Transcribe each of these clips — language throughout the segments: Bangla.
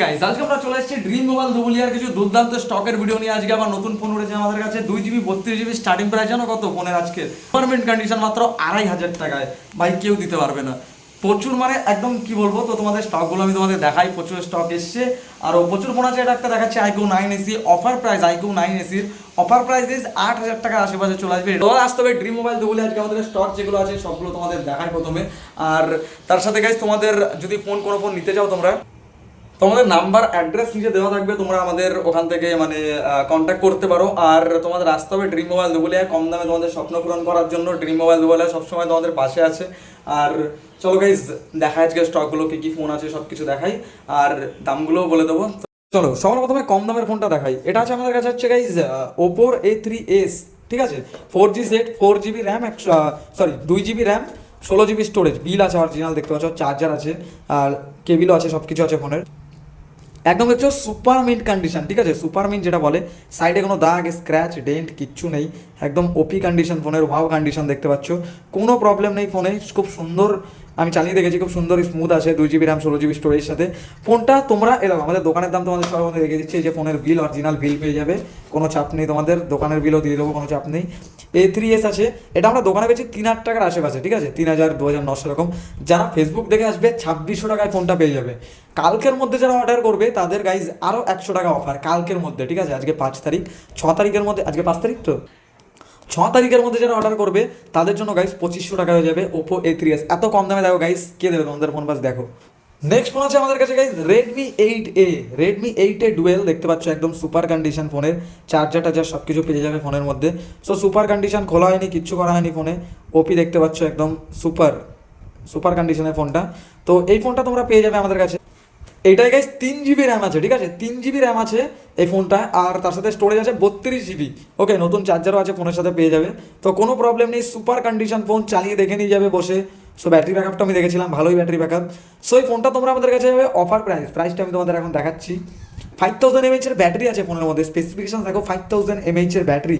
গাইস আজকে আমরা চলে এসেছি ড্রিম মোবাইল দুবুলিয়ার কিছু দুর্দান্ত স্টকের ভিডিও নিয়ে। আজকে আবার নতুন ফোন উঠেছে আমাদের কাছে। দুই জিবি বত্রিশ জিবি স্টার্টিং প্রাইস জানো কত ফোনের আজকে? পারমেন্ট কন্ডিশন মাত্র আড়াই হাজার টাকায়। ভাই, কেউ দিতে পারবে না। প্রচুর মানে একদম কি বলব, তো তোমাদের স্টকগুলো আমি তোমাদের দেখাই। প্রচুর স্টক এসছে। আর প্রচুর ফোন আছে, এটা একটা দেখাচ্ছে iQOO nine SE offer price iQOO nine এসির অফার প্রাইস দিস আট হাজার টাকার আশেপাশে চলে আসবে। এবার আসতে হবে ড্রিম মোবাইল দুবুলি আজকে আমাদের স্টক যেগুলো আছে, সবগুলো তোমাদের দেখাই প্রথমে। আর তার সাথে গাইজ তোমাদের যদি ফোন কোনো ফোন নিতে চাও তোমরা তোমাদের নাম্বার অ্যাড্রেস নিচে দেওয়া থাকবে, তোমরা আমাদের ওখান থেকে মানে কন্ট্যাক্ট করতে পারো। আর তোমাদের আসতে হবে ড্রিম মোবাইল দুবলিয়া কম দামে তোমাদের স্বপ্ন পূরণ করার জন্য ড্রিম মোবাইল দুবলিয়া সবসময় তোমাদের পাশে আছে। আর চলো গাইজ দেখা আজকে স্টকগুলো কী কী ফোন আছে সব কিছু দেখাই। আর দামগুলোও বলে দেবো। চলো, সবার প্রথমে কম দামের ফোনটা দেখাই। এটা আছে আমাদের কাছে হচ্ছে গাইজ ওপোর এ থ্রি এস ঠিক আছে? Four G set four GB RAM একশো সরি দুই জিবি র্যাম ষোলো জিবি স্টোরেজ বিল আছে অরিজিনাল দেখতে পাচ্ছ চার্জার আছে। আর কেবিলও আছে সব কিছু আছে ফোনের একদম হচ্ছে সুপার মিন্ট কন্ডিশন ঠিক আছে? সুপার মিন্ট যেটা বলে সাইডে কোনো দাগ স্ক্র্যাচ ডেন্ট কিচ্ছু নেই। একদম ওপি কন্ডিশন ফোনের ভাব কন্ডিশন দেখতে পাচ্ছ। কোনো প্রবলেম নেই ফোনে খুব সুন্দর আমি চালিয়ে দেখেছি, খুব সুন্দর স্মুথ আছে দুই জিবি র্যাম ষোলো জিবি স্টোরেজের সাথে। ফোনটা তোমরা এরকম আমাদের দোকানের দাম তোমাদের সবার মধ্যে রেখে দিচ্ছি যে ফোনের বিল অরিজিনাল বিল পেয়ে যাবে, কোনো চাপ নেই তোমাদের, দোকানের বিলও দিয়ে দেবো, কোনো চাপ নেই। এ থ্রি এস আছে, এটা আমরা দোকানে পেয়েছি তিন হাজার টাকার আশেপাশে, ঠিক আছে? তিন হাজার, দু হাজার, নশো এরকম। যারা ফেসবুক দেখে আসবে, ছাব্বিশশো টাকায় ফোনটা পেয়ে যাবে। কালকের মধ্যে যারা অর্ডার করবে, তাদের গাইজ আরও একশো টাকা অফার কালকের মধ্যে, ঠিক আছে? আজকে পাঁচ তারিখ, ছ তারিখের মধ্যে, আজকে পাঁচ তারিখ তো? ছ তারিখের মধ্যে যারা অর্ডার করবে, তাদের জন্য গাইস পঁচিশশো টাকা হয়ে যাবে ওপো এ থ্রি এস এত কম দামে দেখো গাইস কে দেবে তোমাদের ফোন পাস দেখো। নেক্সট ফোন আছে আমাদের কাছে guys Redmi eight A Redmi eight A dual দেখতে পাচ্ছ, একদম সুপার কন্ডিশন ফোনের চার্জার টার্জার সব কিছু পেয়ে যাবে ফোনের মধ্যে। সো সুপার কন্ডিশন খোলা হয়নি, কিচ্ছু করা হয়নি ফোনে ওপি দেখতে পাচ্ছ, একদম সুপার সুপার কন্ডিশনের ফোনটা তো এই ফোনটা তোমরা পেয়ে যাবে আমাদের কাছে। এটাই গাইস তিন জিবি র্যাম আছে, ঠিক আছে? তিন জিবি র্যাম আছে এই ফোনটা আর তার সাথে স্টোরেজ আছে বত্রিশ জিবি ওকে নতুন চার্জারও আছে ফোনের সাথে পেয়ে যাবে। তো কোনো প্রবলেম নেই সুপার কন্ডিশন ফোন চালিয়ে দেখে নিয়ে যাবে বসে। সো ব্যাটারি ব্যাকআপটা আমি দেখেছিলাম, ভালোই ব্যাটারি ব্যাকআপ সো এই ফোনটা তোমরা আমাদের কাছে যাবে অফার প্রাইস প্রাইসটা আমি তোমাদের এখন দেখাচ্ছি। ফাইভ থাউজেন্ড এমএইচের ব্যাটারি আছে ফোনের মধ্যে স্পেসিফিকেশন দেখো ফাইভ থাউজেন্ড এমএইচের ব্যাটারি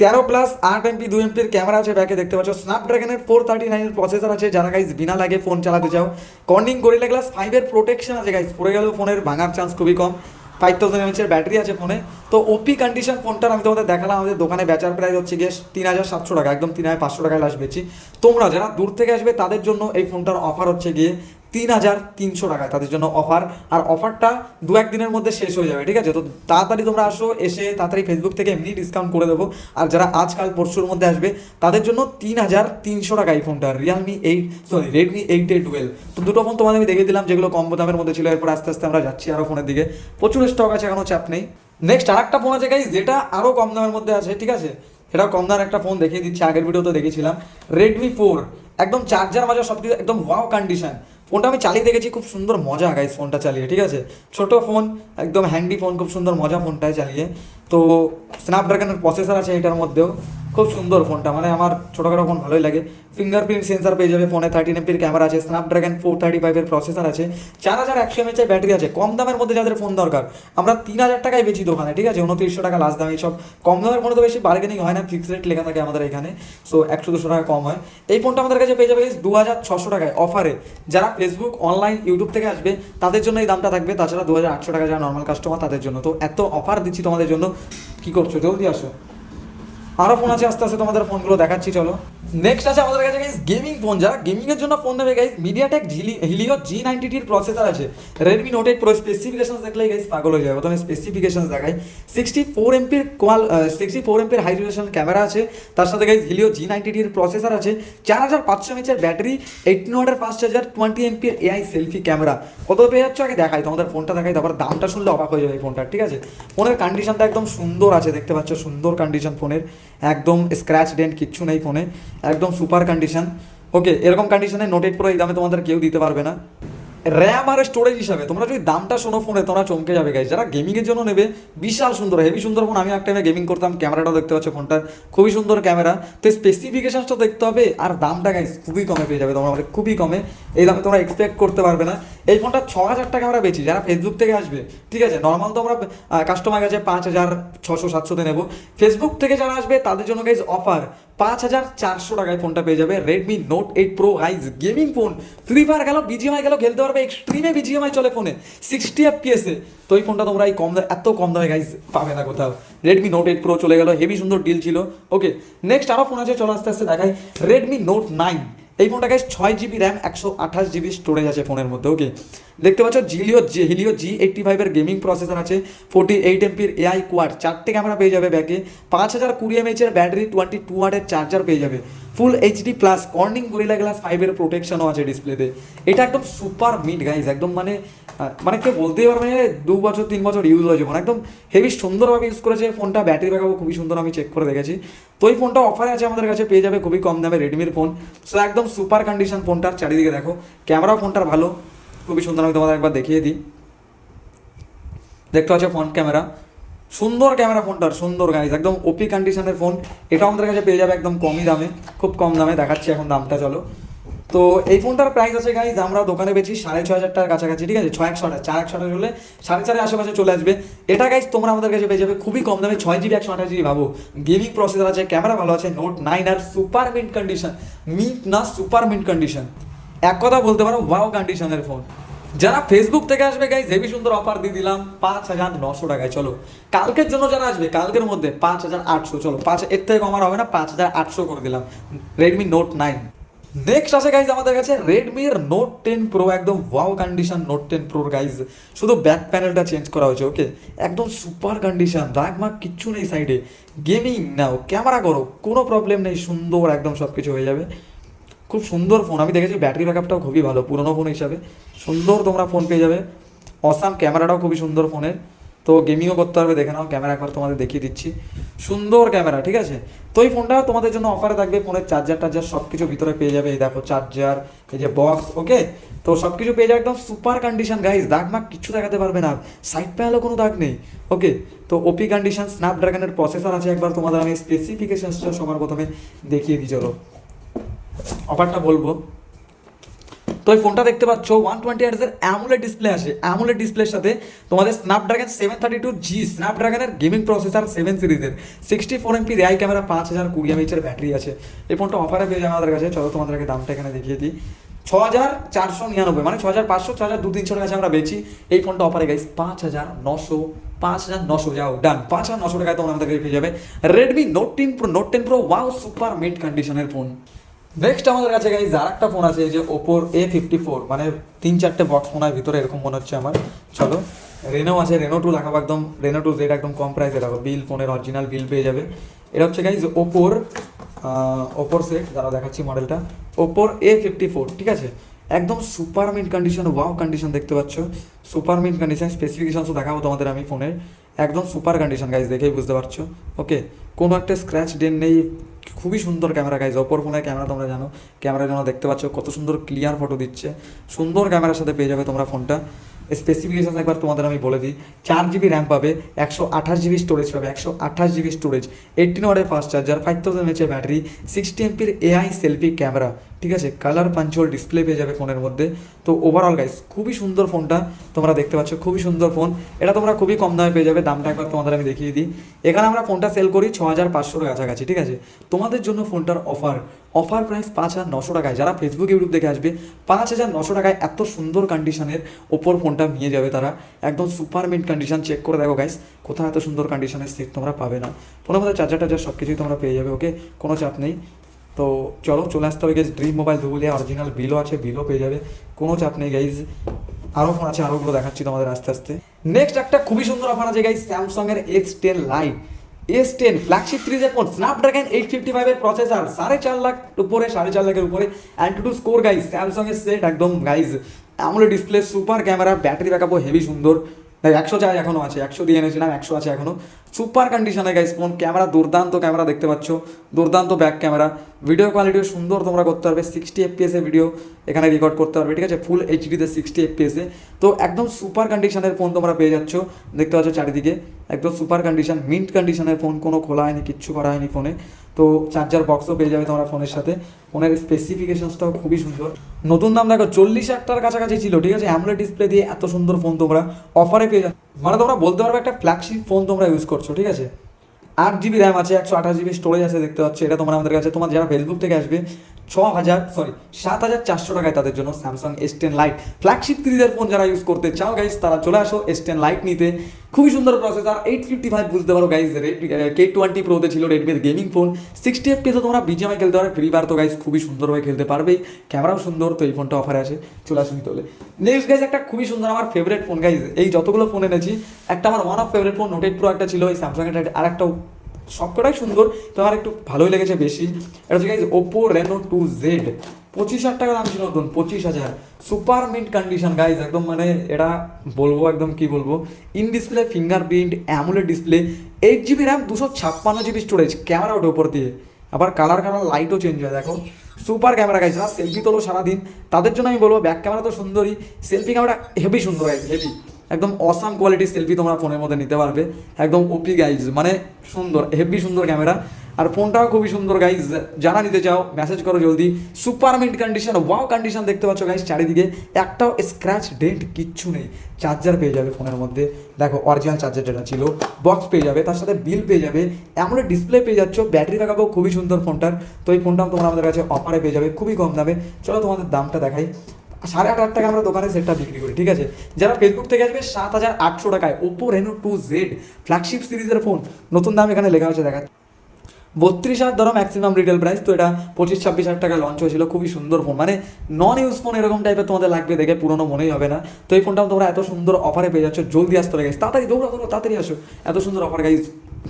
তেরো প্লাস আট এমপি দুই এমপির ক্যামেরা আছে ব্যাকে দেখতে পাচ্ছ। স্ন্যাপড্রাগনের ফোর থার্টি নাইনের প্রসেসর আছে, যারা গাইজ বিনা লাগে ফোন চালাতে চাও। কর্নিং গরিলা গ্লাস ফাইভের প্রোটেকশন আছে গাইজ পড়ে গেলেও ফোনের ভাঙার চান্স খুবই কম। ফাইভ থাউজেন্ড এমএচের ব্যাটারি আছে ফোনে তো ওপি কন্ডিশন ফোনটার আমি তোমাদের দেখালাম, আমাদের দোকানে বেচার প্রাইস হচ্ছে গিয়ে তিন হাজার সাতশো টাকা, একদম তিন হাজার পাঁচশো টাকায় লাস্ট বেচি। তোমরা যারা দূর থেকে আসবে, তাদের জন্য এই ফোনটার অফার হচ্ছে গিয়ে তিন হাজার তিনশো টাকা তাদের জন্য অফার আর অফারটা দু একদিনের মধ্যে শেষ হয়ে যাবে, ঠিক আছে? তো তাড়াতাড়ি তোমরা আসো, এসে তাড়াতাড়ি ফেসবুক থেকে এমনি ডিসকাউন্ট করে দেবো। আর যারা আজকাল পরশুর মধ্যে আসবে, তাদের জন্য তিন হাজার তিনশো টাকা এই ফোনটা Realme eight sorry Redmi eight A twelve তো দুটো ফোন তোমাদের আমি দেখিয়ে দিলাম, যেগুলো কম দামের মধ্যে ছিল, এরপর আস্তে আস্তে আমরা যাচ্ছি আরও ফোনের দিকে। প্রচুর স্টক আছে এখনও চাপ নেই। নেক্সট আর একটা ফোন আছে গাইজ যেটা আরও কম দামের মধ্যে আছে, ঠিক আছে? এটা কম দামের একটা ফোন দেখিয়ে দিচ্ছি, আগের ভিডিওতে দেখেছিলাম। রেডমি ফোর একদম চার্জার মাজা সব কিছু একদম ওয়াও কন্ডিশন ফোনটা আমি চালিয়ে দেখেছি, খুব সুন্দর মজা গাইস ফোনটা চালিয়ে, ঠিক আছে? ছোট ফোন, একদম হ্যান্ডি ফোন খুব সুন্দর মজা ফোনটায় চালিয়ে। তো স্ন্যাপড্রাগনের প্রসেসর আছে এটার মধ্যেও। খুব সুন্দর ফোনটা মানে আমার ছোটোখাটো ফোন ভালোই লাগে। ফিঙ্গারপ্রিন্ট সেন্সার পেয়ে যাবে ফোনে থার্টিন এমপির ক্যামেরা আছে স্ন্যাপড্রাগন ফোর থার্টি ফাইভের প্রসেসর আছে। চার হাজার একশো এমএচের ব্যাটারি আছে, কম দামের মধ্যে যাদের ফোন দরকার। আমরা তিন হাজার টাকায় বেচি দোকানে, ঠিক আছে? উনত্রিশশো টাকা লাস্ট দামে সব কম দামের ফোনে তো বেশি বার্গেনিং হয় না ফিক্সড রেট লেখা থাকে আমাদের এখানে। সো একশো দুশো টাকা কম হয়। এই ফোনটা আমাদের কাছে পেয়ে যাবে দু হাজার ছশো টাকায় অফারে যারা ফেসবুক অনলাইন ইউটিউব থেকে আসবে, তাদের জন্য এই দামটা থাকবে। তাছাড়া দু হাজার আটশো টাকা যারা নর্মাল কাস্টমার তাদের জন্য। তো এত অফার দিচ্ছি তোমাদের জন্য। কি করছ? জলদি আসো। আরও ফোন আছে, আস্তে আস্তে তোমাদের ফোনগুলো দেখাচ্ছি, চলো। নেক্সট আছে আমাদের কাছে গাইস গেমিং ফোন যারা গেমিংয়ের জন্য ফোন নেবে গাইস মিডিয়াটেক ঝিলি হিলিও জি নাইনটি টির প্রসেসর আছে। Redmi Note eight Pro specification দেখলেই গাইস পাগল হয়ে যাবে। প্রথমে স্পেসিফিকেশন দেখাই। সিক্সটি ফোর এমপির কোয়াল সিক্সটি ফোর এমপির হাই রেজুলেশন ক্যামেরা আছে। তার সাথে গাইস হিলিও জি নাইনটি টির প্রসেসর আছে। চার হাজার পাঁচশো ব্যাটারি এইটিন ওয়াটের ফাস্ট চার্জার টোয়েন্টি এমপির এআই সেলফি ক্যামেরা কত পেয়ে যাচ্ছ? আগে দেখাই, তোমাদের ফোনটা দেখাই, তারপর দামটা শুনলে অবাক হয়ে যাবে এই ফোনটা ঠিক আছে? ফোনের কন্ডিশনটা একদম সুন্দর আছে, দেখতে পাচ্ছ? সুন্দর কন্ডিশন ফোনের একদম স্ক্র্যাচ ডেন্ট কিচ্ছু নেই ফোনে একদম সুপার কন্ডিশন ওকে এরকম কন্ডিশনে নোটেড প্রো এই দামে তোমাদের কেউ দিতে পারবে না। র্যাম আর স্টোরেজ হিসাবে, তোমরা যদি দামটা শোনো ফোনে তোমরা চমকে যাবে গাইজ যারা গেমিংয়ের জন্য নেবে, বিশাল সুন্দর হেভি সুন্দর ফোন আমি এক টাইমে গেমিং করতাম ক্যামেরাটাও দেখতে পাচ্ছ ফোনটার খুবই সুন্দর ক্যামেরা তো স্পেসিফিকেশনসটা দেখতে হবে, আর দামটা গাইজ খুবই কমে পেয়ে যাবে তোমরা আমাদের খুবই কমে। এই দামে তোমরা এক্সপেক্ট করতে পারবে না। এই ফোনটা ছ হাজার টাকা আমরা বেচি, যারা ফেসবুক থেকে আসবে। ঠিক আছে নর্মাল তো আমরা কাস্টমার কাছে পাঁচ হাজার ছশো সাতশোতে নেব। ফেসবুক থেকে যারা আসবে, তাদের জন্য গাইজ অফার পাঁচ হাজার চারশো টাকায় ফোনটা পেয়ে যাবে Redmi Note eight Pro guys gaming phone Free Fire গেল বিজিএমআই গেল, খেলতে পারবে এক্সট্রিমে বিজিএমআই চলে ফোনে সিক্সটি এফ পিএসে তো এই ফোনটা তোমরা এই কম দামে এত কম দামে গাইজ পাবে না কোথাও। রেডমি নোট এইট প্রো চলে গেল, হেভি সুন্দর ডিল ছিল। ওকে নেক্সট আরও ফোন আছে, চলো আস্তে আস্তে দেখাই। রেডমি নোট নাইন এই ফোনটা গাইস ছয় জিবি র্যাম একশো আঠাশ জিবি স্টোরেজ আছে ফোনের মধ্যে ওকে দেখতে পাচ্ছ জিলিও জি হিলিও জি এইটটি ফাইভের গেমিং প্রসেসর আছে ফোর্টি এইট এমপির এআই কোয়ার চারটে ক্যামেরা পেয়ে যাবে ব্যাকে পাঁচ হাজার কুড়ি এমএচের ব্যাটারি টোয়েন্টি টু ওয়াটের চার্জার পেয়ে যাবে। Full HD plus Corning Gorilla glass ফাইভের প্রোটেকশনও আছে ডিসপ্লেতে এটা একদম সুপার মিড গাইজ একদম মানে মানে কেউ বলতেই পারবে দু বছর, তিন বছর ইউজ হয়েছে ফোন একদম হেভি সুন্দরভাবে ইউজ করেছে ফোনটা ব্যাটারি ব্যাকআপও খুবই সুন্দর, আমি চেক করে দেখেছি। তো এই ফোনটা অফারে আছে আমাদের কাছে, পেয়ে যাবে খুবই কম দামে রেডমির ফোন সো একদম সুপার কন্ডিশন ফোনটার চারিদিকে দেখো। ক্যামেরা ফোনটার ভালো, খুবই সুন্দর, আমি তোমাদের একবার দেখিয়ে দিই। দেখতে পাচ্ছ ফ্রন্ট ক্যামেরা সুন্দর ক্যামেরা ফোনটার, সুন্দর গাইজ একদম ওপি কন্ডিশনের ফোন এটা আমাদের কাছে পেয়ে যাবে একদম কমই দামে, খুব কম দামে, দেখাচ্ছি এখন দামটা, চলো। তো এই ফোনটার প্রাইস আছে গাইজ আমরা দোকানে বেচি সাড়ে ছ হাজার টাকার কাছাকাছি, ঠিক আছে? ছয় একশো চার একশো আঠাশ হলে সাড়ে চারের আশেপাশে চলে আসবে। এটা গাইজ তোমরা আমাদের কাছে পেয়ে যাবে খুবই কম দামে, ছয় জিবি একশো আঠাশ জিবি ভাবো। গেমিং প্রসেসর আছে ক্যামেরা ভালো আছে নোট নাইন আর সুপার মিন্ট কন্ডিশন মিন্ট না সুপার মিন্ট কন্ডিশন এক কথা বলতে পারো ওয়াও কন্ডিশনের ফোন যারা ফেসবুক থেকে আসবে গাইজ হেভি সুন্দর অফার দিয়ে দিলাম পাঁচ হাজার নশো টাকায়। চলো, কালকের জন্য যারা আসবে, কালকের মধ্যে পাঁচ হাজার আটশো, চলো, পাঁচ, এর থেকে কমার হবে না, পাঁচ হাজার আটশো করে দিলাম। রেডমি নোট নাইন নেক্সট আছে গাইজ আমাদের কাছে রেডমির নোট টেন প্রো একদম ওয়াও কন্ডিশন নোট টেন প্রোর গাইজ শুধু ব্যাক প্যানেলটা চেঞ্জ করা হয়েছে ওকে একদম সুপার কন্ডিশন রাগ মাগ কিচ্ছু নেই সাইডে গেমিং নাও ক্যামেরা করো, কোনো প্রবলেম নেই, সুন্দর একদম সব কিছু হয়ে যাবে। খুব সুন্দর ফোন আমি দেখেছি ব্যাটারি ব্যাকআপটাও খুবই ভালো, পুরোনো ফোন হিসাবে। সুন্দর তোমরা ফোন পেয়ে যাবে। অসাম ক্যামেরাটাও খুবই সুন্দর ফোনের তো গেমিংও করতে পারবে, দেখে নাও ক্যামেরা একবার তোমাদের দেখিয়ে দিচ্ছি। সুন্দর ক্যামেরা ঠিক আছে? তো এই ফোনটা তোমাদের জন্য অফারে থাকবে ফোনের চার্জার টার্জার সব কিছু ভিতরে পেয়ে যাবে। এই দেখো চার্জার এই যে বক্স ওকে তো সব কিছু পেয়ে যাবে একদম সুপার কন্ডিশন গাইজ দাগ মাগ কিছু দেখাতে পারবে না। সাইড প্যানেলও কোনো দাগ নেই ওকে তো ওপি কন্ডিশন স্ন্যাপড্রাগনের প্রসেসর আছে একবার তোমাদের আমি স্পেসিফিকেশনসটা সবার প্রথমে দেখিয়ে দিই, চলো। অফারটা বলব। তো এই ফোনটা দেখতে পাচ্ছ ওয়ান টোয়েন্টি হার্টসের অ্যামুলেট ডিসপ্লে আছে অ্যামুলেট ডিসপ্লের সাথে তোমাদের Snapdragon seven thirty two G স্ন্যাপড্রাগনের gaming processor seven সিরিজের। সিক্সটি ফোর এমপি রেআই ক্যামেরা পাঁচ হাজার কুড়ি এমএইচের ব্যাটারি আছে। এই ফোনটা অফারে পেয়ে যাবে আমাদের কাছে। চলো তোমাদেরকে দামটা এখানে দেখিয়ে দিই। ছ হাজার চারশো নিরানব্বই মানে ছ হাজার পাঁচশো ছ হাজার দু তিনশোর কাছে আমরা বেচি। এই ফোনটা অফারে গাইস পাঁচ হাজার নশো, পাঁচ হাজার নশো, যাও ডান পাঁচ হাজার নশো টাকায় তোমরা আমাদের পেয়ে যাবে Redmi Note ten Pro Note ten Pro wow super mint কন্ডিশনের ফোন নেক্সট আমাদের কাছে গাইজ আর একটা ফোন আছে, এই যে ওপোর এ ফিফটি ফোর মানে তিন চারটে বক্স হয় ভিতরে এরকম মনে হচ্ছে আমার। চলো রেনো আছে রেনো টু দেখাবো একদম রেনো টু জেড একদম কম প্রাইসে রাখো বিল ফোনের অরিজিনাল বিল পেয়ে যাবে। এটা হচ্ছে গাইজ ওপোর ওপোর সেট যারা দেখাচ্ছি মডেলটা ওপোর এ ফিফটি ফোর ঠিক আছে? একদম super mint condition wow condition দেখতে পাচ্ছ। সুপার মিড কন্ডিশন স্পেসিফিকেশনসও দেখাবো তোমাদের আমি ফোনের একদম সুপার কন্ডিশন গাইজ দেখেই বুঝতে পারছ। ওকে কোনো একটা স্ক্র্যাচ ডেন নেই, খুবই সুন্দর ক্যামেরা গাইজ অপর ফোনের ক্যামেরা তোমরা জানো। ক্যামেরা যেন দেখতে পাচ্ছ কত সুন্দর ক্লিয়ার ফটো দিচ্ছে। সুন্দর ক্যামেরার সাথে পেয়ে যাবে তোমরা ফোনটা স্পেসিফিকেশন একবার তোমাদের আমি বলে দিই। চার জিবি র্যাম পাবে, একশো আঠাশ জিবি স্টোরেজ পাবে, একশো আঠাশ জিবি স্টোরেজ এইটিন ওয়ার্ডের ফাস্ট চার্জার ফাইভ থাউজেন্ড এইচের ব্যাটারি সিক্সটি এমপির এআই সেলফি ক্যামেরা ঠিক আছে? কালার পাঞ্চুয়াল ডিসপ্লে পেয়ে যাবে ফোনের মধ্যে। তো ওভারঅল গাইস খুবই সুন্দর ফোনটা তোমরা দেখতে পাচ্ছ, খুবই সুন্দর ফোন এটা তোমরা খুবই কম দামে পেয়ে যাবে, দামটা একবার তোমাদের আমি দেখিয়ে দিই। এখানে আমরা ফোনটা সেল করি ছ হাজার পাঁচশোর কাছাকাছি, ঠিক আছে? তোমাদের জন্য ফোনটার অফার অফার প্রাইস পাঁচ হাজার নশো টাকায়। যারা ফেসবুক ইউটিউব দেখে আসবে, পাঁচ হাজার নশো টাকায় এত সুন্দর কন্ডিশনের ওপর ফোনটা নিয়ে যাবে তারা। একদম সুপার মিন্ট কন্ডিশন চেক করে দেখো গাইস কোথাও এত সুন্দর কন্ডিশনের সেট তোমরা পাবে না। ফোনের মধ্যে চার্জার টার্জার সব কিছুই তোমরা পেয়ে যাবে ওকে কোনো চাপ নেই। তো চলো, চলে আসতে হবে গেছ ড্রিম মোবাইল দুবুলিয়া অরিজিনাল বিলও আছে বিলও পেয়ে যাবে, কোনো চাপ নেই গাইজ আরও ফোন আছে আরোগুলো দেখাচ্ছি তোমাদের আস্তে আস্তে। নেক্সট একটা খুবই সুন্দর অফার আছে গাইজ স্যামসাং এর X ten Lite S ten flagship সিরিজের ফোন স্ন্যাপড্রাগন এইট ফিফটি ফাইভের প্রসেসর সাড়ে চার লাখ উপরে, সাড়ে চার লাখের উপরে। AnTuTu score guys Samsung এর সেট একদম guys AMOLED display super camera battery ব্যাকআপও heavy সুন্দর। একশো চার্জ এখনও আছে, একশো দিয়ে এনেছিলাম, একশো আছে এখনও সুপার কন্ডিশনে গাইস ফোন ক্যামেরা দুর্দান্ত ক্যামেরা দেখতে পাচ্ছ। দুর্দান্ত ব্যাক ক্যামেরা ভিডিও কোয়ালিটিও সুন্দর তোমরা করতে পারবে সিক্সটি এফপিএসে ভিডিও এখানে রেকর্ড করতে পারবে, ঠিক আছে? ফুল এইচডিতে সিক্সটি এফপিএসে তো একদম সুপার কন্ডিশনের ফোন তোমরা পেয়ে যাচ্ছ, দেখতে পাচ্ছ চারিদিকে। একদম সুপার কন্ডিশন মিন্ট কন্ডিশনের ফোন কোনো খোলা হয়নি, কিচ্ছু করা হয়নি ফোনে তো চার্জার বক্সও পেয়ে যাবে তোমরা ফোনের সাথে। ফোনের স্পেসিফিকেশনসটাও খুবই সুন্দর। নতুন দাম দেখো, চল্লিশ টাকার কাছাকাছি ছিল, ঠিক আছে? অ্যামুলেট ডিসপ্লে দিয়ে এত সুন্দর ফোন তোমরা। অফারে পেয়ে যাবে। মানে তোমরা বলতে পারবে একটা ফ্ল্যাগশিপ ফোন তোমরা ইউজ করছ, ঠিক আছে? আট জিবি র্যাম আছে, একশো আঠাশ জিবি স্টোরেজ আছে, দেখতে পাচ্ছ। এটা তোমরা আমাদের কাছে, তোমার যারা ফেসবুক থেকে আসবে ছ হাজার সরি সাত হাজার চারশো টাকায় তাদের জন্য Samsung S ten Lite flagship সিরিজের ফোন যারা ইউজ করতে চাও গাইজ তারা চলে আসো এস টেন লাইট নিতে। খুবই সুন্দর প্রসেসর এইট ফিফটি ফাইভ বুঝতে পারো গাইজ কে টোয়েন্টি প্রোতে ছিল রেডমির গেমিং ফোন সিক্সটি এফ তো তোমরা বিজিএমআই খেলতে পারবে ফ্রি ফায়ার তো গাইজ খুবই সুন্দরভাবে খেলতে পারবেই ক্যামেরাও সুন্দর, তো এই ফোনটা অফারে আছে চলে আসুন তোলে নেক্সট গাইজ একটা খুবই সুন্দর আমার ফেভারিট ফোন গাইজ এই যতগুলো ফোন এনেছি, একটা আমার ওয়ান অফ ফেভারিট ফোন নোটেড প্রো একটা ছিল, এই স্যামসাং আর একটা সবকটাই সুন্দর, তো আমার একটু ভালোই লেগেছে বেশি। এটা হচ্ছে guys Oppo Reno two Z পঁচিশ হাজার টাকা দাম ছিল নতুন পঁচিশ হাজার। সুপার মিন্ট কন্ডিশন গাইজ একদম মানে এটা বলব, একদম কি বলব? In display fingerprint AMOLED display eight GB RAM দুশো ছাপ্পান্ন জিবি স্টোরেজ ক্যামেরা ওঠে ওপর দিয়ে। আবার কালার কালার লাইটও চেঞ্জ হয়, দেখো। সুপার ক্যামেরা গাইজ যারা সেলফি তোলো সারাদিন, তাদের জন্য আমি বলব ব্যাক ক্যামেরা তো সুন্দরই সেলফি ক্যামেরা হেভি সুন্দর গাইজ হেভি একদম অসাম কোয়ালিটির সেলফি তোমরা ফোনের মধ্যে নিতে পারবে। একদম ওপি গাইজ মানে সুন্দর হেভি সুন্দর ক্যামেরা আর ফোনটাও খুবই সুন্দর গাইজ যারা নিতে চাও মেসেজ করো জলদি। Super mint condition wow condition দেখতে পাচ্ছ গাইজ চারিদিকে। একটাও স্ক্র্যাচ ডেন্ট কিচ্ছু নেই। চার্জার পেয়ে যাবে ফোনের মধ্যে। দেখো অরিজিনাল চার্জার যেটা ছিল বক্স পেয়ে যাবে, তার সাথে বিল পেয়ে যাবে। এমন ডিসপ্লে পেয়ে যাচ্ছ ব্যাটারি ব্যাকআপও খুবই সুন্দর ফোনটার। তো এই ফোনটাও তোমরা আমাদের কাছে অফারে পেয়ে যাবে, খুবই কম দামে। চলো তোমাদের দামটা দেখাই। সাড়ে আট হাজার টাকা আমরা দোকানে সেটটা বিক্রি করি, ঠিক আছে? যারা ফেসবুক থেকে আসবে, সাত হাজার আটশো টাকায় Oppo Reno two Z flagship সিরিজের ফোন নতুন দাম এখানে লেখা হচ্ছে দেখা বত্রিশ হাজার ধরো ম্যাক্সিমাম রিটেল প্রাইস তো এটা পঁচিশ, ছাব্বিশ হাজার টাকা লঞ্চ হয়েছিল, খুবই সুন্দর ফোন মানে নন ইউজ ফোন এরকম টাইপের তোমাদের লাগবে, দেখে পুরোনো মনেই হবে না। তো এই ফোনটাও তোমরা এত সুন্দর অফারে পেয়ে যাচ্ছ, জলদি আসতে guys। তাড়াতাড়ি দৌড়া দৌড়া তাড়াতাড়ি আসো। এত সুন্দর অফার গাইজ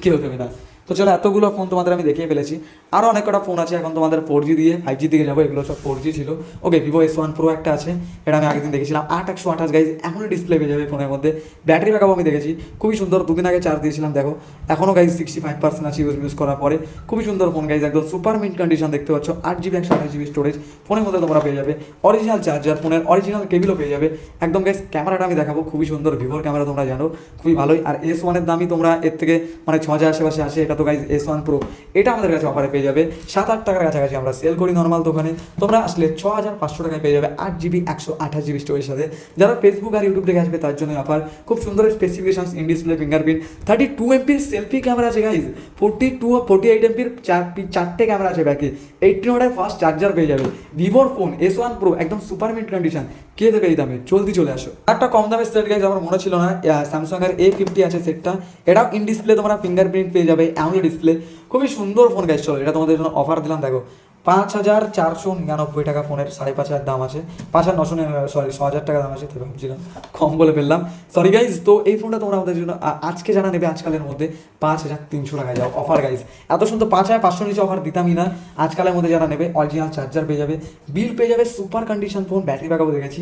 কেউ দেবে না। তো চলো, এতগুলো ফোন তোমাদের আমি দেখিয়ে ফেলেছি। আরও অনেক কটা ফোন আছে এখন তোমাদের ফোর জি দিয়ে ফাইভ জি দিকে যাব, এগুলো সব ফোর জি ছিল। Okay Vivo S one Pro একটা আছে এটা আমি আগের দিন দেখেছিলাম। আট একশো আঠাশ গাইজ এখনও ডিসপ্লে পেয়ে যাবে ফোনের মধ্যে। ব্যাটারি ব্যাকআপ আমি দেখেছি, খুবই সুন্দর, দুদিন আগে চার্জ দিয়েছিলাম, দেখো। এখনও গাইজ সিক্সটি ফাইভ পার্সেন্ট আছে ইউজ ইউজ করার পরে। খুবই সুন্দর ফোন গাইজ একদম সুপার মিন্ট কন্ডিশন দেখতে পাচ্ছ। আট জিবি একশো আঠাশ জিবি স্টোরেজ ফোনের মধ্যে তোমরা পেয়ে যাবে। অরিজিনাল চার্জার ফোনের অরিজিনাল কেবিলও পেয়ে যাবে। একদম গাইজ ক্যামেরাটা আমি দেখাবো, খুবই সুন্দর ভিভোর ক্যামেরা তোমরা জানো, খুবই ভালোই। আর এস ওয়ানের দামই তোমরা এর থেকে মানে ছ হাজার আশেপাশে আসে, এটা তো গাইজ এস ওয়ান প্রো এটা আমাদের কাছে অফারে পেয়ে যাবে। সাত আট টাকার কাছাকাছি আমরা সেল করি নর্মাল দোকানে। তোমরা আসলে ছ হাজার পাঁচশো টাকায় পেয়ে যাবে আট জিবি একশো আঠাশ জিবি স্টোরের সাথে। যারা ফেসবুক আর ইউটিউব থেকে আসবে, তার জন্য অফার খুব সুন্দর specification in display fingerprint thirty two এমপির সেলফি ক্যামেরা আছে guys forty two forty eight এমপির চার চারটে ক্যামেরা আছে ব্যাকে এইটিন ওয়াটের ফাস্ট চার্জার পেয়ে যাবে। ভিভোর ফোন এস ওয়ান প্রো একদম সুপার মিট কন্ডিশন কে দেবে এই দামে? জলদি চলে আসো। একটা কম দামের সেট গাইজ আমার মনে ছিল না। স্যামসাং এর এ ফিফটি আছে সেটটা এটাও ইন ডিসপ্লে তোমরা ফিঙ্গারপ্রিন্ট পেয়ে যাবে। অ্যামলো ডিসপ্লে খুবই সুন্দর ফোন গাইজ চলো, এটা তোমাদের জন্য অফার দিলাম, দেখো, পাঁচ হাজার চারশো নিরানব্বই টাকা ফোনের সাড়ে পাঁচ হাজার দাম আছে, পাঁচ হাজার নশো সরি ছ হাজার টাকা দাম আছে তো ভাবছিলাম, কম বলে ফেললাম। সরি গাইজ তো এই ফোনটা তোমরা আমাদের জন্য আজকে জানা নেবে আজকালের মধ্যে, পাঁচ হাজার তিনশো টাকায় যাও অফার গাইজ এত সুন্দর পাঁচ হাজার পাঁচশো নিচে অফার দিতামই না, আজকালের মধ্যে যারা নেবে অরিজিনাল চার্জার পেয়ে যাবে বিল পেয়ে যাবে সুপার কন্ডিশন ফোন ব্যাটারি ব্যাকআপও দেখেছি,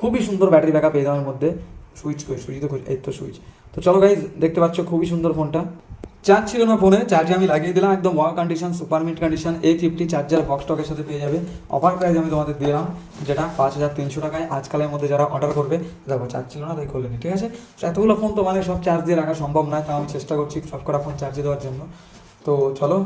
খুবই সুন্দর ব্যাটারি ব্যাকআপ পেয়ে যাওয়ার মধ্যে সুইচ কই সুইচ তো এই তো সুইচ তো চলো গাইজ দেখতে পাচ্ছ, খুবই সুন্দর ফোনটা চার্জ ছিল না ফোনে চার্জে আমি লাগিয়ে দিলাম, একদম wow condition super mint condition A fifty charger box টকের সাথে পেয়ে যাবে। অফার প্রাইস আমি তোমাদের দিলাম, যেটা পাঁচ হাজার তিনশো টাকায়। আজকালের মধ্যে যারা অর্ডার করবে, দেখো চার্জ ছিল না, তাই করলেনি ঠিক আছে? এতগুলো ফোন তো মানে সব চার্জ দিয়ে রাখা সম্ভব নয়, তাও আমি চেষ্টা করছি সব কটা ফোন চার্জে দেওয়ার জন্য। তো চলো,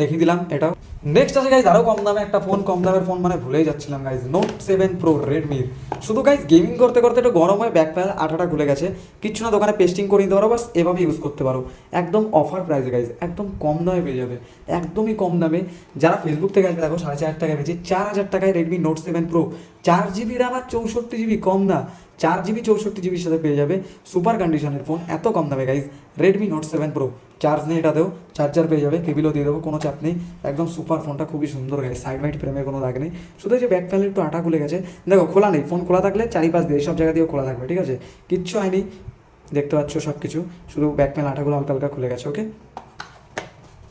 দেখিয়ে দিলাম, এটাও। নেক্সট আছে গাইজ আরও কম দামে একটা ফোন কম দামের ফোন মানে ভুলেই যাচ্ছিলাম গাইজ নোট সেভেন প্রো রেডমির শুধু গাইজ গেমিং করতে করতে একটু গরম হয়ে ব্যাক প্যানেল আঠাটা খুলে গেছে। কিচ্ছু না, দোকানে পেস্টিং করে নিতে পারো, বাস এভাবে ইউজ করতে পারো। একদম অফার প্রাইসে গাইজ একদম কম দামে পেয়ে যাবে। একদমই কম দামে। যারা ফেসবুক থেকে আসবে, দেখো, সাড়ে চার টাকায় পেয়েছে। চার হাজার টাকায় রেডমি নোট সেভেন প্রো চার জিবি র্যাম আর চৌষট্টি জিবি কম না। চার জিবি চৌষট্টি জিবির সাথে পেয়ে যাবে সুপার কন্ডিশনের ফোন এত কম দামে guys Redmi Note seven Pro charge নেই এটাতেও। চার্জার পেয়ে যাবে কেবিলও দিয়ে দেবো, কোনো চাপ নেই। একদম সুপার ফোনটা খুবই সুন্দর গেছে সাইড মাইড ফ্রেমে কোনো দাগ নেই। শুধু যে ব্যাক প্যানেল একটু আটা খুলে গেছে। দেখো, খোলা নেই ফোন খোলা থাকলে চারিপাশ দিয়ে, সব জায়গা দিয়েও খোলা থাকবে, ঠিক আছে? কিচ্ছু হয়নি, দেখতে পাচ্ছ সব কিছু শুধু ব্যাক প্যানেল আটাগুলো হালকা হালকা খুলে গেছে ওকে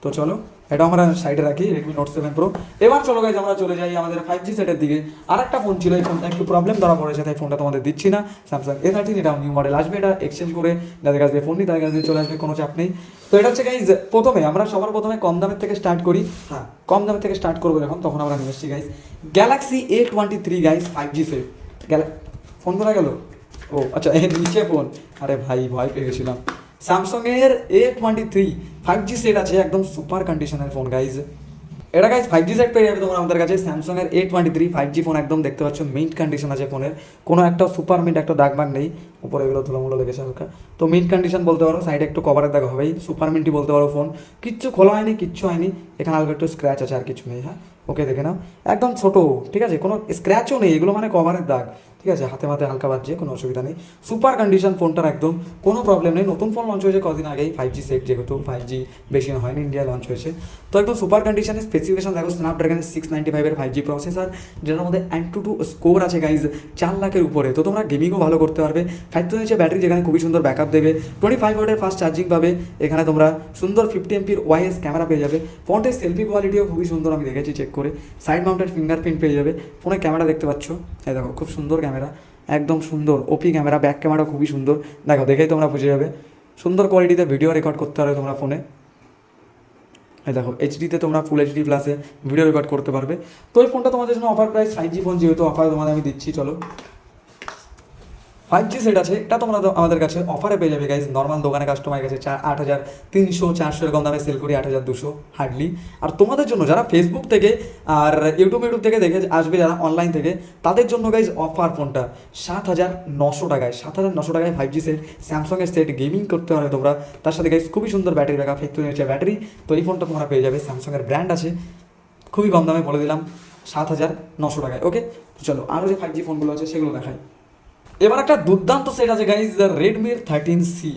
তো চলো এটা আমরা সাইডে রাখি রেডমি নোট সেভেন প্রো এবার চলো গাইজ আমরা চলে যাই আমাদের ফাইভ জি সেটের দিকে। আর একটা ফোন ছিল, এই ফোনটা একটু প্রবলেম ধরা পড়েছে, তাই ফোনটা তোমাদের দিচ্ছি না। স্যামসাং এ থার্টিন এটা নিউ মডেল আসবে, এটা এক্সচেঞ্জ করে যাদের কাছে ফোন নিই, তাদের কাছে চলে আসবে, কোনো চাপ নেই। তো এটা হচ্ছে গাইজ প্রথমে আমরা সবার প্রথমে কম দামের থেকে স্টার্ট করি। হ্যাঁ কম দামের থেকে স্টার্ট করব যখন, তখন আমরা নিয়ে এসেছি guys Galaxy A twenty three guys five G set গ্যালা ফোন করা গেল? ও আচ্ছা এর নিচে ফোন আরে ভাই, ভয় পেয়ে গেছিলাম। স্যামসাং এর A twenty three five G set আছে, একদম সুপার কন্ডিশনের ফোন গাইজ এটা গাইজ ফাইভ জি সেট পেয়ে যাবে তোমার আমাদের কাছে। স্যামসাং এর A twenty three five G phone একদম দেখতে পাচ্ছ মিন্ট কন্ডিশন আছে ফোনের কোনো একটা সুপার মিন্ট একটা দাগবাগ নেই। উপরে এগুলো ধুলোমুলো লেগেছে হালকা। তো মিন্ট কন্ডিশন বলতে পারো সাইডে একটু কভারের দেখা হবেই। সুপার মিন্টই বলতে পারো ফোন কিচ্ছু খোলা হয়নি, কিচ্ছু হয়নি। এখানে হালকা একটু স্ক্র্যাচ আছে, আর কিছু নেই হ্যাঁ? ওকে দেখে নাও। একদম ছোট, ঠিক আছে? কোনো স্ক্র্যাচও নেই, এগুলো মানে কভারের দাগ। ঠিক আছে, হাতে মাতে হালকা বাজছে, কোনো অসুবিধা নেই। সুপার কন্ডিশন ফোনটার একদম, কোনো প্রবলেম নেই। নতুন ফোন লঞ্চ হয়েছে কদিন আগেই ফাইভ জি সেট যেহেতু ফাইভ জি বেশি হয়নি ইন্ডিয়ায় লঞ্চ হয়েছে। তো একদম সুপার কন্ডিশনের স্পেসিফিকেশন দেখো স্ন্যাপড্রাগন সিক্স নাইনটি ফাইভের ফাইভ জি প্রসেসর যেটার মধ্যে অ্যান্টু টু স্কোর আছে গাইজ চার লাখের উপরে। তো তোমরা গেমিংও ভালো করতে পারবে। ফাইভ থাউজেন্ড ব্যাটারি যেখানে খুবই সুন্দর ব্যাকআপ দেবে। টোয়েন্টি ফাইভ ওয়াটের ফাস্ট চার্জিং পাবে। এখানে তোমরা সুন্দর ফিফটি এমপির ওয়াইএস ক্যামেরা পেয়ে যাবে। ফোনটির সেলফি কোয়ালিটিও খুবই সুন্দর, আমি দেখেছি চেক করে। সাইড মাউন্টেড ফিঙ্গারপ্রিন্ট পেয়ে যাবে। ফোনে ক্যামেরা দেখতে পাচ্ছ? এই দেখো, খুব সুন্দর ক্যামেরা একদম সুন্দর। ওপি ক্যামেরা ব্যাক ক্যামেরা খুবই সুন্দর। দেখো দেখেই তোমরা বুঝে যাবে। সুন্দর কোয়ালিটিতে ভিডিও রেকর্ড করতে পারবে তোমরা ফোনে দেখো এইচডিতে তোমরা ফুল এইচডি প্লাসে ভিডিও রেকর্ড করতে পারবে। তো এই ফোনটা তোমাদের জন্য offer price five G phone যেহেতু অফার তোমাদের আমি দিচ্ছি, চলো। ফাইভ জি সেট আছে, এটা তোমরা আমাদের কাছে অফারে পেয়ে যাবে গাইজ নর্মাল দোকানে কাস্টমার কাছে চার, আট হাজার তিনশো, চারশো এরকম দামে সেল করি, আট হাজার দুশো হার্ডলি আর তোমাদের জন্য, যারা ফেসবুক থেকে আর ইউটিউব ইউটিউব থেকে দেখে আসবে, যারা অনলাইন থেকে, তাদের জন্য গাইজ অফার ফোনটা সাত হাজার নশো টাকায়, সাত হাজার নশো টাকায় ফাইভ জি সেট স্যামসংয়ের সেট গেমিং করতে পারবে তোমরা। তার সাথে গাইজ খুবই সুন্দর ব্যাটারি ব্যাকআপ ফেক হচ্ছে ব্যাটারি তো এই ফোনটা তোমরা পেয়ে যাবে স্যামসংয়ের ব্র্যান্ড আছে। খুবই কম দামে বলে দিলাম, সাত হাজার নশো টাকায় ওকে চলো আরও যে ফাইভ জি ফোনগুলো আছে, সেগুলো দেখাই। এবার একটা দুর্দান্ত সেট আছে গাইজ রেডমির থার্টিন সি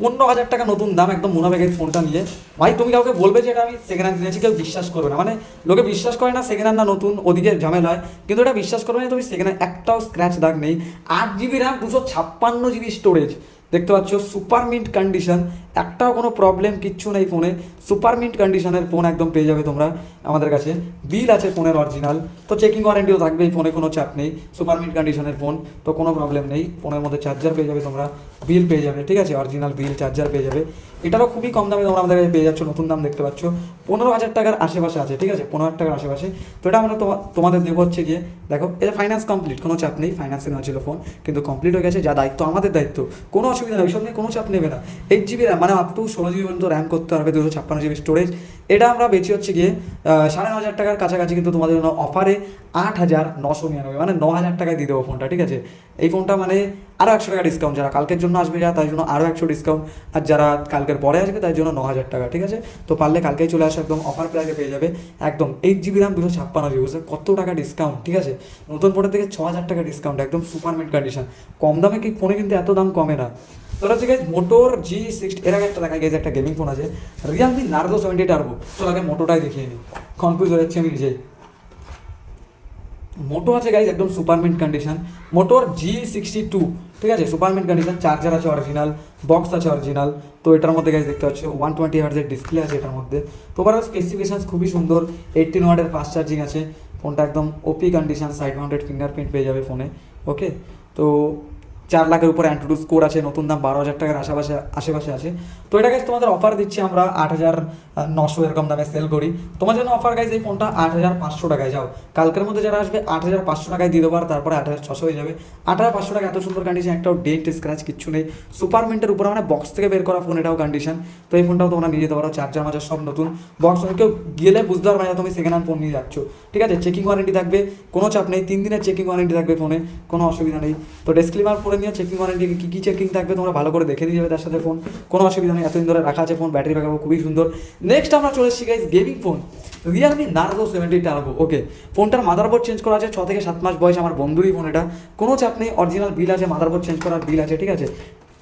পনেরো হাজার টাকা নতুন দাম, একদম মনে হবে গাইজ ফোনটা নিয়ে। ভাই, তুমি কাউকে বলবে যে এটা আমি সেকেন্ড হ্যান্ড কিনেছি, কেউ বিশ্বাস করবে না। মানে লোকে বিশ্বাস করে না সেকেন্ড হ্যান্ড না নতুন, ওদিকে ঝামেলা হয়। কিন্তু এটা বিশ্বাস করবে না তুমি সেকেন্ড হ্যান্ড একটাও স্ক্র্যাচ দাগ নেই। আট জিবি র্যাম দুশো ছাপ্পান্ন জিবি স্টোরেজ দেখতে পাচ্ছ, সুপার মিন্ট কন্ডিশন একটাও কোনো প্রবলেম কিচ্ছু নেই ফোনে সুপার মিন্ট কন্ডিশনের ফোন একদম পেয়ে যাবে তোমরা আমাদের কাছে। বিল আছে ফোনের অরিজিনাল তো চেকিং ওয়ারেন্টিও থাকবে ফোনে কোনো চাপ নেই। সুপার মিন্ট কন্ডিশনের ফোন তো কোনো প্রবলেম নেই। ফোনের মধ্যে চার্জার পেয়ে যাবে তোমরা বিল পেয়ে যাবে, ঠিক আছে? অরিজিনাল বিল চার্জার পেয়ে যাবে। এটারও খুবই কম দামে তোমরা আমাদের পেয়ে যাচ্ছ, নতুন দাম দেখতে পাচ্ছ। পনেরো হাজার টাকার আশেপাশে আছে, ঠিক আছে? পনেরো হাজার টাকার আশেপাশে। তো এটা আমরা তোমা- তোমাদের দেবো হচ্ছে গিয়ে, দেখো, এটা ফাইন্যান্স কমপ্লিট কোনো চাপ নেই ফাইন্যান্সে নেওয়া ছিল ফোন কিন্তু কমপ্লিট হয়ে গেছে, যা দায়িত্ব, আমাদের দায়িত্ব। কোনো অসুবিধা নেই, ওইসব নিয়ে কোনো চাপ নেবে না। এইট জিবি র্যাম মানে আপ টু ষোলো জিবি পর্যন্ত র্যাম করতে হবে, দুশো ছাপ্পান্ন জিবি স্টোরেজ এটা আমরা বেশি হচ্ছে গিয়ে সাড়ে ন হাজার টাকার কাছাকাছি কিন্তু তোমাদের জন্য অফারে আট হাজার নশো নিরানব্বই মানে ন হাজার টাকায় দিয়ে দেবো ফোনটা ঠিক আছে? এই ফোনটা মানে আরও একশো টাকা ডিসকাউন্ট যারা কালকের জন্য আসবে যারা, তার জন্য আরও একশো ডিসকাউন্ট আর যারা কালকের পরে আসবে তার জন্য ন হাজার টাকা, ঠিক আছে? তো পারলে কালকেই চলে আসো, একদম অফার প্রাইসে পেয়ে যাবে, একদম এইট জিবি র্যাম দুশো ছাপ্পান্ন জিবি কত টাকা ডিসকাউন্ট ঠিক আছে? নতুন ফোনের থেকে ছ হাজার টাকা ডিসকাউন্ট একদম সুপার মিড কন্ডিশন কম দামে কি ফোনে কিন্তু এত দাম কমে না। তো হচ্ছে গেছে মোটোর জি সিক্সটি এর আগে একটা দেখা গেছে, একটা গেমিং ফোন আছে। রিয়ালমি নার্দো সেভেন্টি টার্বো তো আগে মোটোটাই দেখিয়ে নিই কনফিউজ হয়ে যাচ্ছে আমি নিজেই। মোটো আছে গাইজ একদম সুপারমিন্ট কন্ডিশন মোটোর জি সিক্সটি টু ঠিক আছে? সুপারমিন্ট কন্ডিশন চার্জার আছে অরিজিনাল বক্স আছে অরিজিনাল তো এটার মধ্যে গাইজ দেখতে পাচ্ছ ওয়ান টোয়েন্টি হার্জের ডিসপ্লে আছে এটার মধ্যে। তো ওভারঅল খুবই সুন্দর। এইটিন ওয়াটের ফাস্ট চার্জিং আছে। ফোনটা একদম OP condition side mounted fingerprint পেয়ে যাবে ফোনে ওকে তো চার লাখের উপরে অ্যান্টুডু স্কোর আছে, নতুন দাম বারো হাজার টাকার আশেপাশে আশেপাশে আছে। তো এটা গাইজ তোমাদের অফার দিচ্ছি আমরা আট হাজার নশো এরকম দামে সেল করি। তোমার জন্য অফার গাইজ এই ফোনটা আট হাজার পাঁচশো টাকায়, যাও। কালকের মধ্যে যারা আসবে, আট হাজার পাঁচশো টাকায় দিয়ে দেবো আর তারপরে আট হাজার ছশো হয়ে যাবে। আট হাজার পাঁচশো টাকা এত সুন্দর কন্ডিশন একটাও ডেন্ট স্ক্র্যাচ কিচ্ছু নেই। সুপার মিন্টের উপরে মানে বক্স থেকে বের করা ফোন এটাও কন্ডিশন তো এই ফোনটাও তোমরা নিয়ে যেতে পারো চার্জার মাজার সব নতুন। বক্স কেউ গেলে বুঝতে পারবে না তুমি সেকেন্ড হ্যান্ড ফোন নিয়ে যাচ্ছ। ঠিক আছে? চেকিং ওয়ারেন্টি থাকবে, কোনো চাপ নেই। তিন দিনের চেকিং ওয়ারেন্টি থাকবে ফোনে কোনো অসুবিধা নেই। তো ডিসক্লেমার পরে নিও চেকিং ওয়ারেন্টি কী কী চেকিং থাকবে তোমরা ভালো করে দেখে দিয়ে যাবে তার সাথে ফোন কোনো অসুবিধা নেই, এতদিন ধরে রাখা আছে ফোন ব্যাটারি ব্যাকআপ খুবই সুন্দর। নেক্সট আমরা চলে এসেছি guys gaming phone Realme Narzo seventy Turbo okay ফোনটার মাদারবোর্ড চেঞ্জ করা আছে, ছ থেকে সাত মাস বয়স আমার বন্ধুরই ফোন এটা। কোনো চাপ নেই অরিজিনাল বিল আছে মাদারবোর্ড চেঞ্জ করার বিল আছে, ঠিক আছে।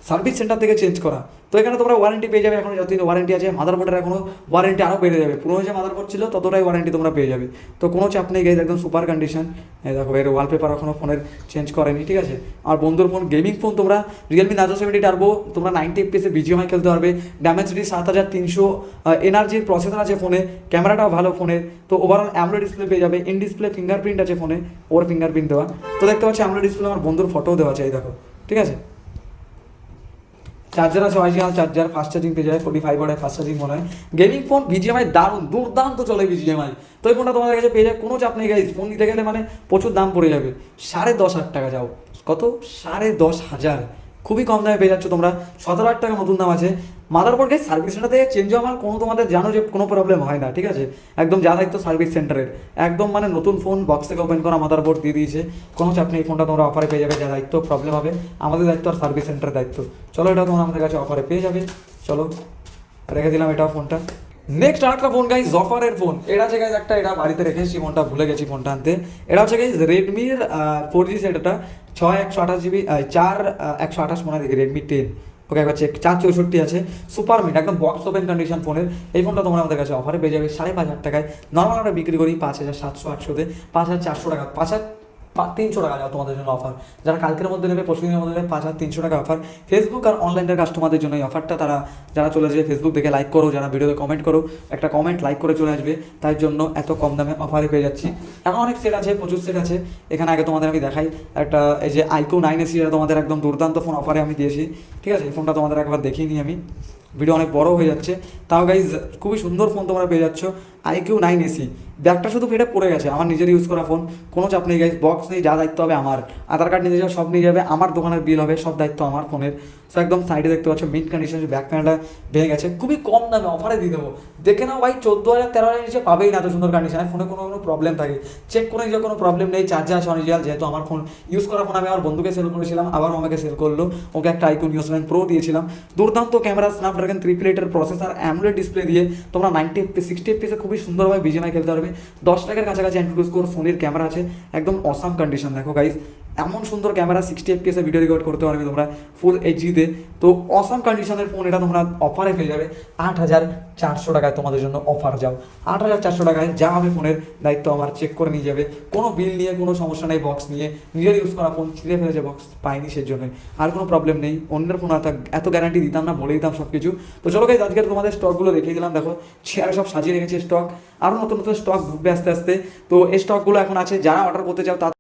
সার্ভিস সেন্টার থেকে চেঞ্জ করা। তো এখানে তোমরা ওয়ারেন্টি পেয়ে যাবে, এখন যতদিন ওয়ারেন্টি আছে মাদারবোর্ডের এখনও ওয়ারেন্টি আরও বেড়ে যাবে। পুরো যে মাদারবোর্ড ছিল, ততটাই ওয়ারেন্টি তোমরা পেয়ে যাবে। তো কোনো চাপ নেই গাইজ একদম সুপার কন্ডিশন দেখো, এর ওয়ালপেপার এখনও ফোনের চেঞ্জ করেনি, ঠিক আছে? আর বন্ধুর ফোন গেমিং ফোন তোমরা রিয়েলমি নাজো সেভেন্টি টার্বো তোমরা নাইনটি এফপিএসে বিজিএমআই খেলতে পারবে। ড্যামেজ ডি সাত হাজার তিনশো এনার্জির প্রসেসর আছে ফোনে ক্যামেরাটাও ভালো ফোনের তো ওভারঅল অ্যামরো ডিসপ্লে পেয়ে যাবে ইন ডিসপ্লে ফিঙ্গারপ্রিন্ট আছে ফোনে ওর ফিঙ্গারপ্রিন্ট দেওয়া। তো দেখতে পাচ্ছি অ্যামরো ডিসপ্লে আমার বন্ধুর ফটোও দেওয়া চাই দেখো, ঠিক আছে? চার্জার আছে অরিজিনাল চার্জার ফাস্ট চার্জিং পেয়ে যায় ফোর্টি ফাইভ ওয়াটের ফাস্ট চার্জিং মনে হয়। গেমিং ফোন বিজিএমআই দারুণ, দুর্দান্ত চলে বিজিএমআই তো এই ফোনটা তোমাদের কাছে পেয়ে যাবে, কোনো চাপ নেই গাইজ ফোন নিতে গেলে মানে প্রচুর দাম পড়ে যাবে। সাড়ে দশ হাজার টাকা যাও। কত? সাড়ে দশ হাজার। খুবই কম দামে পেয়ে যাচ্ছ তোমরা। সতেরো হাজার টাকা নতুন দাম আছে। মাদারবোর্ড গাইজ সার্ভিস সেন্টার থেকে চেঞ্জ হওয়ার কোনো তোমাদের জানো যে কোনো প্রবলেম হয় না, ঠিক আছে? একদম যা দায়িত্ব সার্ভিস সেন্টারের। একদম মানে নতুন ফোন বক্স থেকে ওপেন করা মাদারবোর্ড দিয়ে দিয়েছে। কোনো চাপ নেই ফোনটা তোমরা অফারে পেয়ে যাবে, যা দায়িত্ব প্রবলেম হবে। আমাদের দায়িত্ব আর সার্ভিস সেন্টারের দায়িত্ব। চলো এটা তোমরা আমাদের কাছে অফারে পেয়ে যাবে। চলো, রেখে দিলাম এটা ফোনটা নেক্সট আরেকটা ফোন গাইজ জফারের ফোন এটা হচ্ছে গাইজ একটা, এটা বাড়িতে রেখেছি ফোনটা ভুলে গেছি ফোনটা আনতে। এটা হচ্ছে গাইজ রেডমির ফোর জি সেট এটা ছয় একশো আঠাশ জিবি চার একশো আঠাশ মনে হয় রেডমি টেন ওকে চেক চার চৌষট্টি আছে। সুপার মিট একদম বক্স ওপেন কন্ডিশন ফোনের এই ফোনটা তোমার আমাদের কাছে অফারে পেয়ে যাবে সাড়ে পাঁচ হাজার টাকায়। নর্মাল আমরা বিক্রি করি পাঁচ হাজার সাতশো আটশোতে। পাঁচ হাজার চারশো টাকা। পাঁচ হাজার তিনশো টাকা তোমাদের জন্য অফার যারা কালকের মধ্যে নেবে পরশু দিনের মধ্যে নেবে, পাঁচ হাজার তিনশো টাকা অফার ফেসবুক আর অনলাইনের কাস্টমারদের জন্য এই অফারটা তারা, যারা চলে আসবে ফেসবুক দেখে লাইক করো, যারা ভিডিওতে কমেন্ট করো, একটা কমেন্ট লাইক করে চলে আসবে। তাই জন্য এত কম দামে অফারে পেয়ে যাচ্ছি। এখন অনেক সেট আছে, প্রচুর সেট আছে। এখানে আগে তোমাদের আমি দেখাই। একটা এই যে আইকো নাইন এসি এটা তোমাদের একদম দুর্দান্ত ফোন অফারে আমি দিয়েছি। ঠিক আছে? এই ফোনটা তোমাদের একবার দেখিয়ে নিই আমি। ভিডিও অনেক বড় হয়ে যাচ্ছে। তাও গাইজ খুবই সুন্দর ফোন তোমরা পেয়ে যাচ্ছ। আইকিউ নাইন এসি ব্যাগটা শুধু ফেটে পড়ে গেছে, আমার নিজের ইউজ করা ফোন কোনো চাপ নেই গাইজ বক্স নেই, যা দায়িত্ব হবে আমার। আধার কার্ড নিয়ে যাবে সব নিয়ে যাবে, আমার দোকানের বিল হবে, সব দায়িত্ব আমার ফোনের সো একদম সাইডে দেখতে পাচ্ছ মিড কন্ডিশন ব্যাক প্যানটা ভেঙে গেছে। খুবই কম দামে অফারে দিয়ে দেবো। দেখে নাও ভাই, চোদ্দ হাজার, তেরো হাজার নিচে পাবেই না এত সুন্দর কন্ডিশনে ফোনে কোনো কোনো প্রবলেম থাকে। চেক করে যে কোনো প্রবলেম নেই চার্জে আছে অরিজিনাল যেহেতু আমার ফোন ইউজ করা ফোন আমি আমার বন্ধুকে সেল করেছিলাম আবার আমাকে সেল করল। ওকে একটা আইকন ইউজ প্রো দিয়েছিলাম। দুর্দান্ত ক্যামেরা স্ন্যাপড্রাগন থ্রি প্লেটের প্রসেসর অ্যামুলেট ডিসপ্লে দিয়ে তোমরা নাইনটি সিক্সটি এফপিসে খুবই সুন্দরভাবে বিজিএমআই খেলতে পারবে। দশ লাখের কাছাকাছি অ্যান্ড্রয়েড স্কোর ফোনের ক্যামেরা আছে। একদম অসাম কন্ডিশন দেখো গাইজ এমন সুন্দর ক্যামেরা সিক্সটি এফপিএসে ভিডিও রেকর্ড করতে পারবে তোমরা ফুল এইচডিতে তো। অসাম কন্ডিশনের ফোন এটা তোমরা অফারে পেয়ে যাবে। আট হাজার চারশো টাকায় তোমাদের জন্য অফার যাও। আট হাজার চারশো টাকায় যা হবে ফোনের দায়িত্ব আমার চেক করে নিয়ে যাবে। কোনো বিল নিয়ে, কোনো সমস্যা নেই বক্স নিয়ে। নিজের ইউজ করা ফোন ছিঁড়ে ফেলেছে বক্স পাইনি সেই জন্য আর কোনো প্রবলেম নেই। অন্যের ফোন এত এত গ্যারান্টি দিতাম না বলে দিতাম সব কিছু তো চলো গাইজ আজকে তোমাদের স্টকগুলো রেখে দিলাম। দেখো চেয়ারে সব সাজিয়ে রেখেছে স্টক আরও নতুন নতুন স্টক ঢুকবে আস্তে আস্তে। তো এই স্টকগুলো এখন আছে, যারা অর্ডার করতে চাও